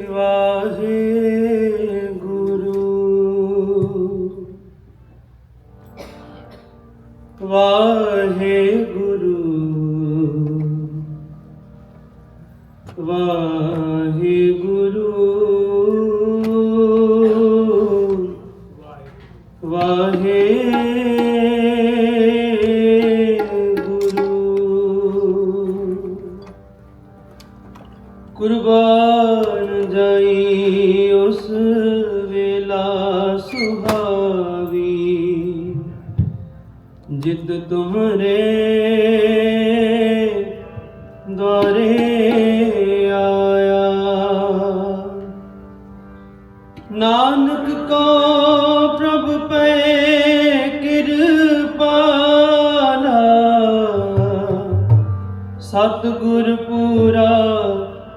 Shivaji. ਜਿਤ ਤੁਮਰੇ ਦਵਾਰੇ ਆਇਆ। ਨਾਨਕ ਕੋ ਪ੍ਰਭ ਪਏ ਕਿਰਪਾਲਾ ਸਤ ਗੁਰ ਪੂਰਾ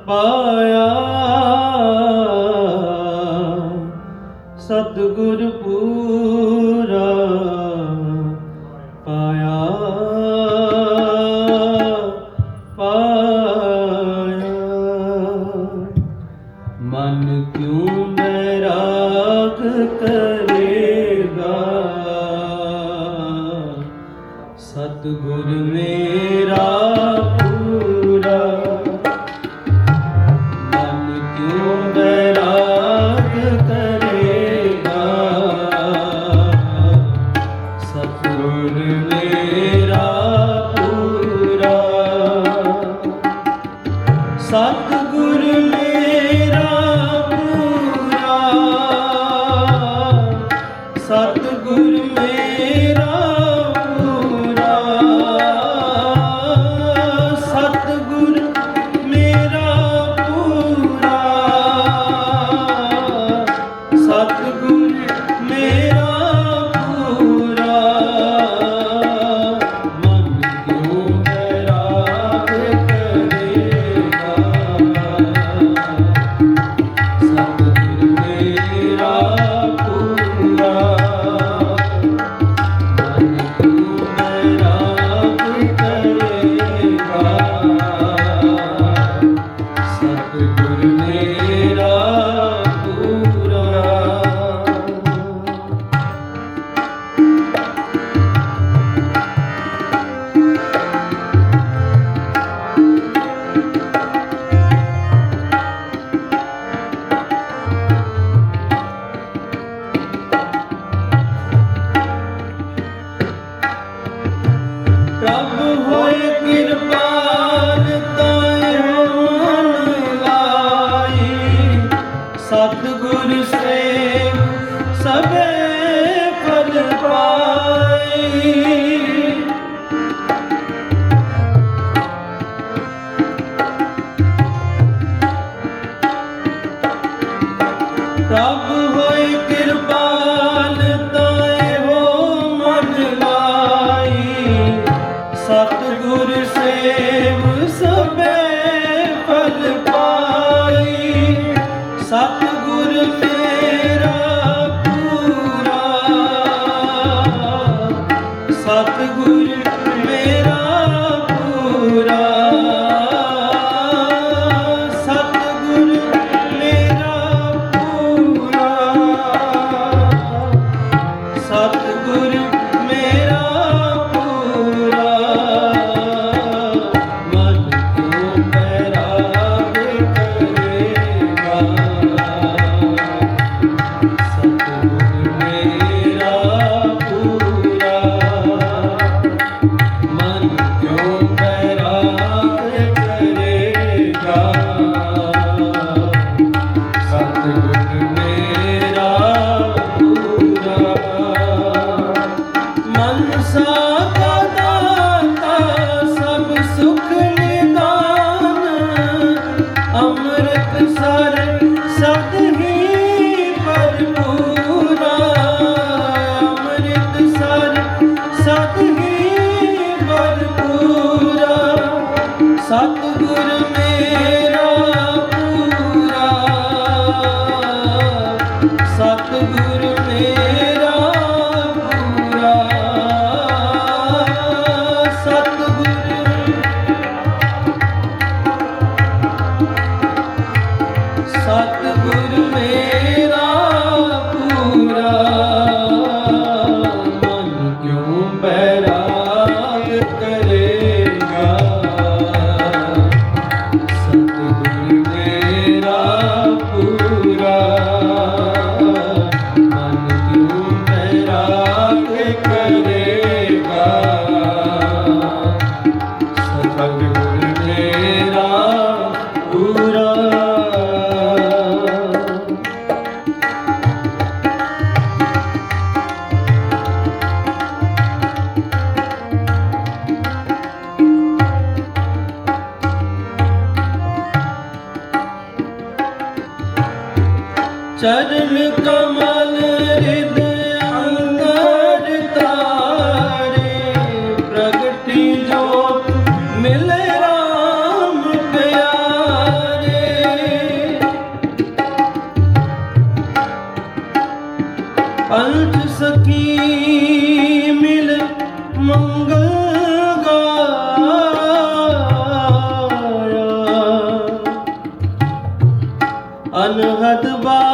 ਪਾਇਆ। ਸਤ ਸਤਿਗੁਰੂ ਮੇਰਾ ਗੁਰ ਸੇਵ ਸਭੇ ਫਲ ਪਾਈ ਮੇਰਾ ਪੂਰਾ querer. ਚਰਨ ਕਮਲ ਰਿਦ ਅੰਦਰ ਤਾਰੇ ਪ੍ਰਗਟੀ ਮਿਲ ਮੰਗਲ ਅਨਹਦ ਬਾ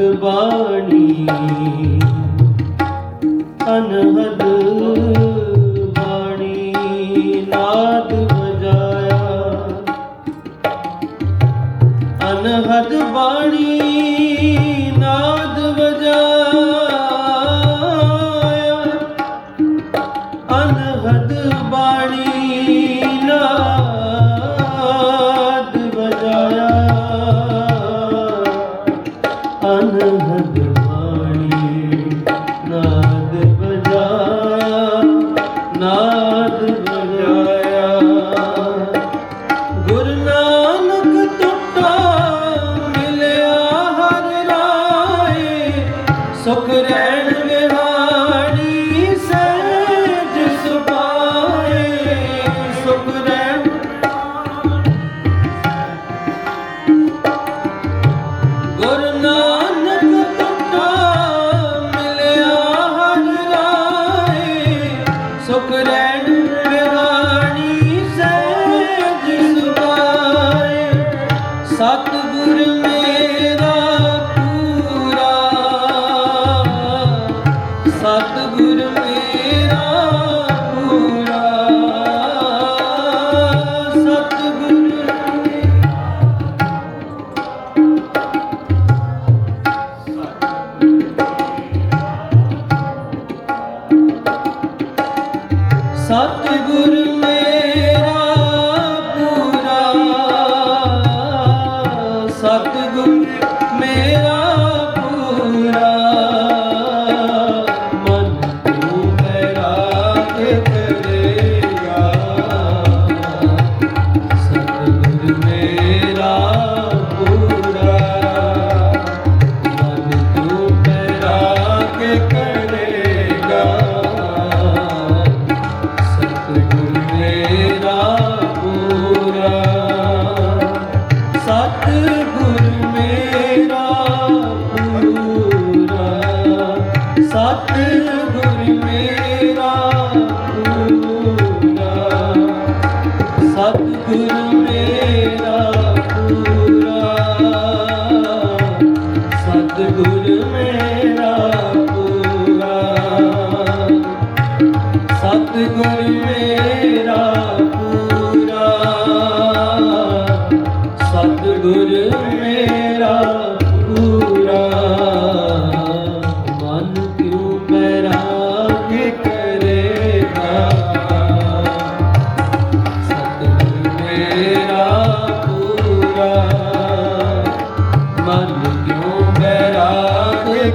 ਅਨਹਦ ਬਾਣੀ ਅਨਹਦ ਬਾਣੀ ਨਾਦ ਵਜਾਇਆ ਅਨਹਦ ਬਾਣੀ ਬਜਾ ਨਾ ਗੁਰ ਮੇਰਾ ਪੂਰਾ। ਮਨ ਕਿਉ ਮੇਰਾ ਕਿ ਕਰੇਗਾ ਮੇਰਾ ਪੂਰਾ। ਮਨ ਕਿਉ ਮੇਰਾ ਕਿ